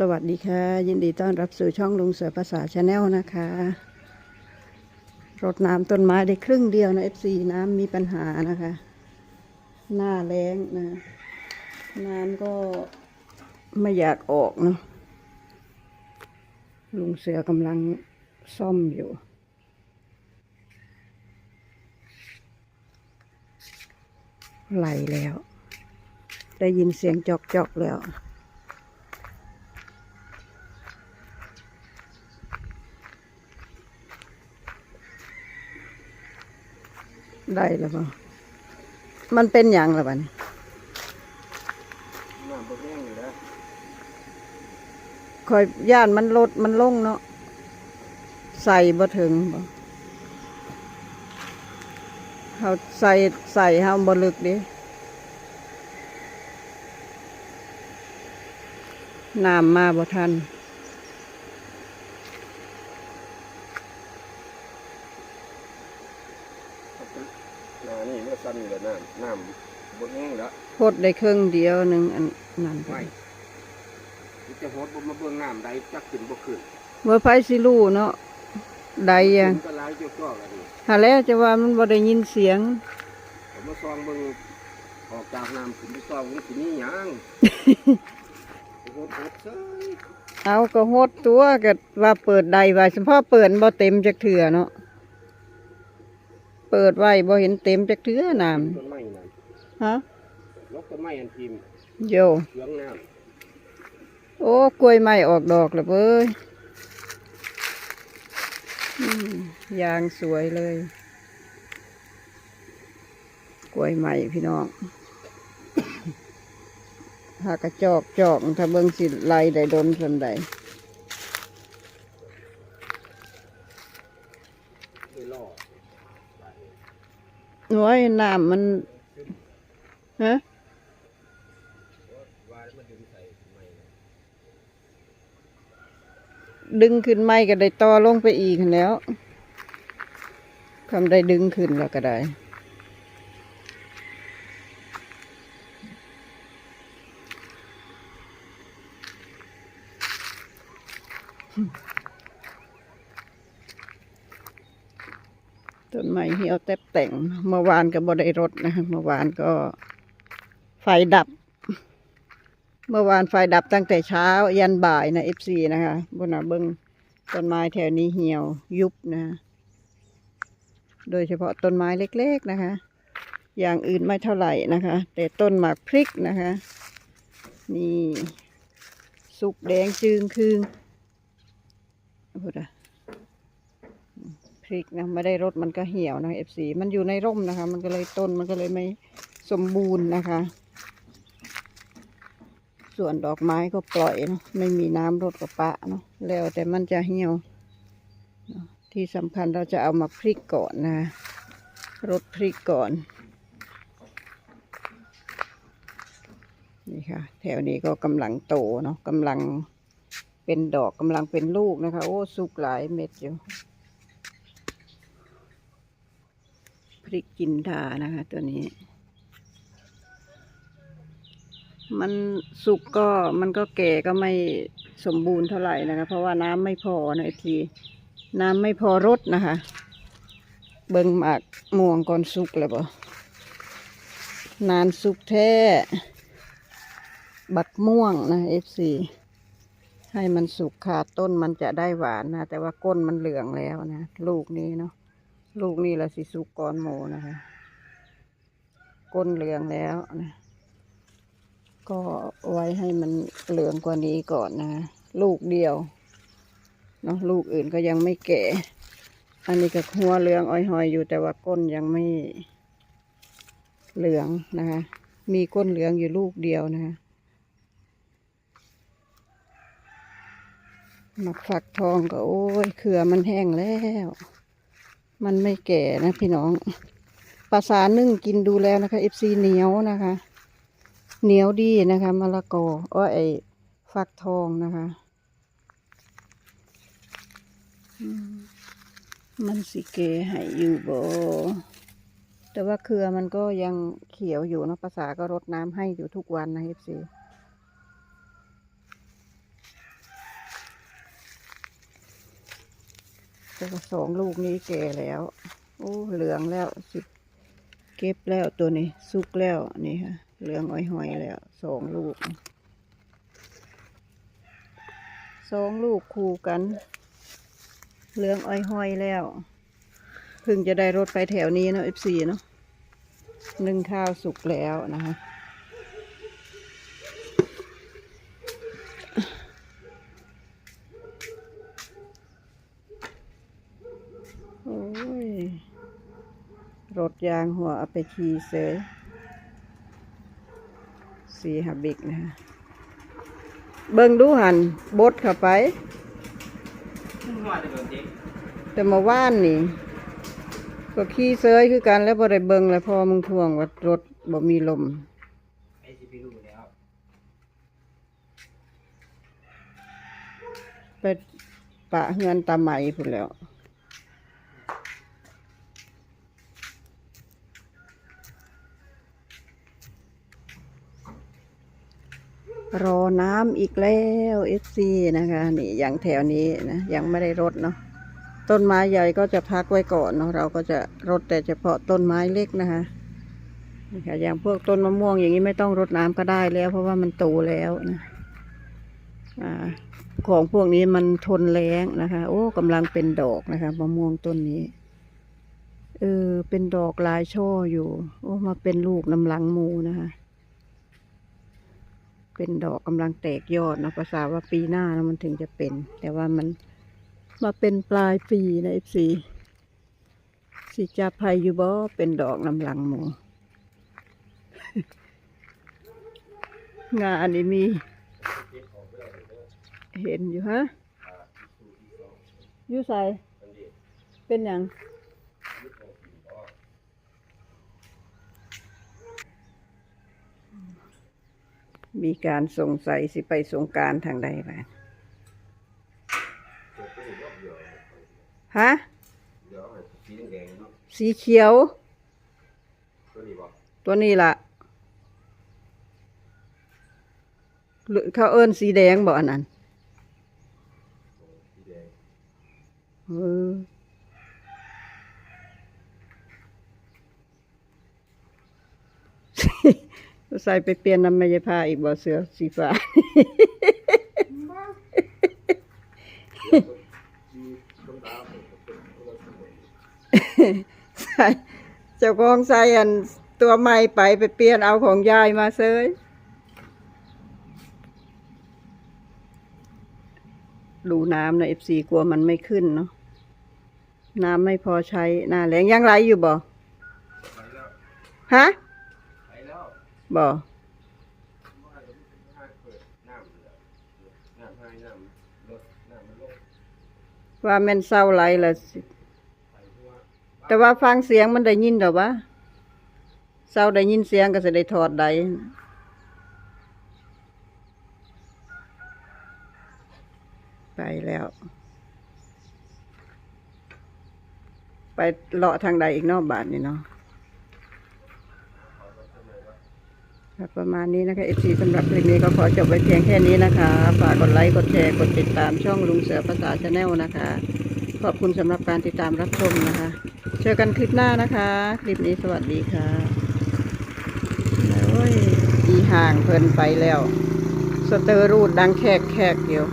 สวัสดีค่ะ ยินดีต้อนรับสู่ช่องลุงเสือภาษาชาแนลนะคะรดน้ำต้นไม้ได้ครึ่งเดียวนะ FC น้ำมีปัญหานะคะ หน้าแรงนะ น้ำก็ไม่อยากออกเนาะลุงเสือกำลังซ่อมอยู่ ไหลแล้ว ได้ยินเสียงจอกจอกๆแล้ว ได้แล้วป่ะมันเป็นอย่างละบ้านี้น้ำบ่แห้งอยู่แล้วคอยย่านมันลดมันลงเนาะใส่บ่ถึงบ่เขาใส่ใส่เฮาบ่ลึกดิน้ำมาบ่ทัน น้านี่เมื่อสั้นนี่แหละน้ำน้ำบ่แห้งแล้วพดได้ครึ่งเดียวหนึ่งอันนั้นไม่ที่จะโหดบ่มาเบิ่งน้ำใดจักขึ้นบ่ขึ้นเมื่อไฟสิรู้เนาะใดยังขึ้นก็หลายเจ้าจ้อกันนี่หาแล้วจะว่ามันบ่ได้ยินเสียง ผมมาซองเบิ่งออกจากน้ำขึ้นไปซองมันสิมีหยัง โหดโหดเซ้ยเอาก็โหดตัวก็ว่าเปิดใดไว้เฉพาะเปิดบ่เต็มจักเถื่อเนาะ เปิดไว้บ่เห็นเต็มจักเถื่อน้ต้นไม้นั่นำฮะลกต้นไม้อันพิมพ์โยเชื้องน้โอ้กล้วยไม้ออกดอกแล้วเว้ยอืมยางสวยเลย กล้วยไม้พี่น้องหากระจอกจอกถ้าเบิ่งสิไล่ได้ดนส่วนใดำไม่รอด โอ้ยน้ำมันฮะว่ามันดึงใส่ไม้นะดึงขึ้นไม่ก็ได้ต่อลงไปอีกแล้วคำได้ดึงขึ้นแล้วก็ได้ ต้นไม้เหี่ยวแตบแต่งเมื่อวานก็บ่ได้รดนะคะเมื่อวานก็ไฟดับ เมื่อวานไฟดับตั้งแต่เช้า ยันบ่ายนะเอฟซีนะคะบนน่ะเบิงต้นไม้แถวนี้เหี่ยวยุบนะ โดยเฉพาะต้นไม้เล็กๆนะคะ อย่างอื่นไม่เท่าไหร่นะคะ แต่ต้นหมากพริกนะคะ นี่ สุกแดงจึงคืงพูดอะ พริกนะไม่ได้รดมันก็เหี่ยวนะเอฟซีมันอยู่ในร่มนะคะ มันก็เลยต้นมันก็เลยไม่สมบูรณ์นะคะ ส่วนดอกไม้ก็ปล่อยเนาะไม่มีน้ำรดกับปะเนาะแล้วแต่มันจะเหี่ยวที่สำคัญเราจะเอามาพริกก่อนนะรดพริกก่อนนี่ค่ะ แถวนี้ก็กำลังโตเนาะกำลังเป็นดอกกำลังเป็นลูกนะคะ โอ้สุกหลายเม็ดอยู่ พริกจินดานะคะ ตัวนี้ มันสุกก็มันก็แก่ก็ไม่สมบูรณ์เท่าไหร่นะคะ เพราะว่าน้ำไม่พอนะที น้ำไม่พอรดนะคะ เบิ่งหมากม่วงก่อนสุกแล้วบ่นานสุกแท้ บักม่วงนะเอฟซีให้มันสุกขาดต้นมันจะได้หวานนะ แต่ว่าก้นมันเหลืองแล้วนะ ลูกนี้เนาะ ลูกนี้ละสิสุกก่อนโมนะคะ ก้นเหลืองแล้วนะก็ไว้ให้มันเหลืองกว่านี้ก่อนนะลูกเดียวเนาะลูกอื่นก็ยังไม่แก่ อันนี้ก็หัวเหลืองอ้อยหอยอยู่แต่ว่าก้นยังไม่เหลืองนะคะ มีก้นเหลืองอยู่ลูกเดียวนะคะหมักฝักทองก็โอ้ยเครือมันแห้งแล้ว มันไม่แก่นะพี่น้องภาษานึ่งกินดูแล้วนะคะเอฟซีเหนียวนะคะ เหนียวดีนะคะมะละกออ้อไอฟักทองนะคะ มันสิเกให้อยู่บ่แต่ว่าเครือมันก็ยังเขียวอยู่นะภาษาก็รดน้ำให้อยู่ทุกวันนะเอฟซี ต่ว่าสองลูกนี้แก่แล้ว โอ้เหลืองแล้วสิเก็บแล้วตัวนี้ สุกแล้วนี่ค่ะเหลืองอ้อยหอยๆแล้วสองลูกสองลูกคู่กัน เหลืองอ้อยหอยๆแล้วเพิ่งจะได้รถไปแถวนี้เนาะ F4 เนาะนึ่งข้าวสุกแล้วนะคะ โอ้ย ร ถยางหัวเอาไปขี่เสยสีหับบิกนะฮะเบิ่งดูหันบดเข้าไป แต่มาว่านนี่ ก็ขี่เสยคือกันแล้วบ่ได้เบิ่งแล้วพอมึงทวงว่ารถบ่มีลมไปปะเฮือนตาไหมพุ่นแล้ว รอน้ำอีกแล้วเอฟซีนะคะนี่อย่างแถวนี้นะยังไม่ได้รดเนาะต้นไม้ใหญ่ก็จะพักไว้ก่อนเนาะเราก็จะรดแต่เฉพาะต้นไม้เล็กนะคะนี่ค่ะอย่างพวกต้นมะม่วงอย่างนี้ไม่ต้องรดน้ำก็ได้แล้ว เพราะว่ามันโตแล้วนะอ่าของพวกนี้มันทนแรงนะคะ โอ้กำลังเป็นดอกนะคะมะม่วงต้นนี้เออเป็นดอกลายช่ออยู่ โอ้มาเป็นลูกน้ำหลังมูนะคะ เป็นดอกกำลังแตกยอดนะภาษาว่าปีหน้าแล้วมันถึงจะเป็น แต่ว่ามันมาเป็นปลายปีนะเอฟซีสิจะภัยอยู่บ่เป็นดอกน้ำหลังหมูงานนนี้มี เห็นอยู่ฮะอยู่ใส่เป็นอย่าง มีการสงสัยสิไปสงการทางใดบ้างฮะสีเขียว ตัวนี้ล่ะหรือเขาเอิ้นสีแดงบ่อันนั้นเออ ใส่ไปเปลี่ยนน้ำมายาพาอีกบ่เสือสีฟ้าเป็นคนละสีใส่เจ้าของใส่อันตัวใหม่ไปไปเปลี่ยนเอาของยายมาเซยดูน้ำนะเอฟซีกลัวมันไม่ขึ้นเนาะน้ำไม่พอใช้หน้าแรงยังไหลอยู่บ่ฮะ บ่ว่าจะเมนลงว่าแม่นเศร้าไหลละสิแต่ว่าฟังเสียงมันได้ยินดอวะเศร้าได้ยินเสียงก็จะได้ถอดได้ไปแล้ว ไปเลาะทางใดอีกนอกบาทนี่เนาะครับ ประมาณนี้นะคะเอฟซีสำหรับคลิปนี้ก็ขอจบไว้เพียงแค่นี้นะคะ ฝากกดไลค์ กดแชร์ กดติดตามช่องลุงเสือภาษาชาแนลนะคะ ขอบคุณสำหรับการติดตามรับชมนะคะ เจอกันคลิปหน้านะคะ คลิปนี้สวัสดีค่ะโอ้ยอีห่างเพลินไปแล้ว สเตอร์รูดดังแขกแขกๆอยู่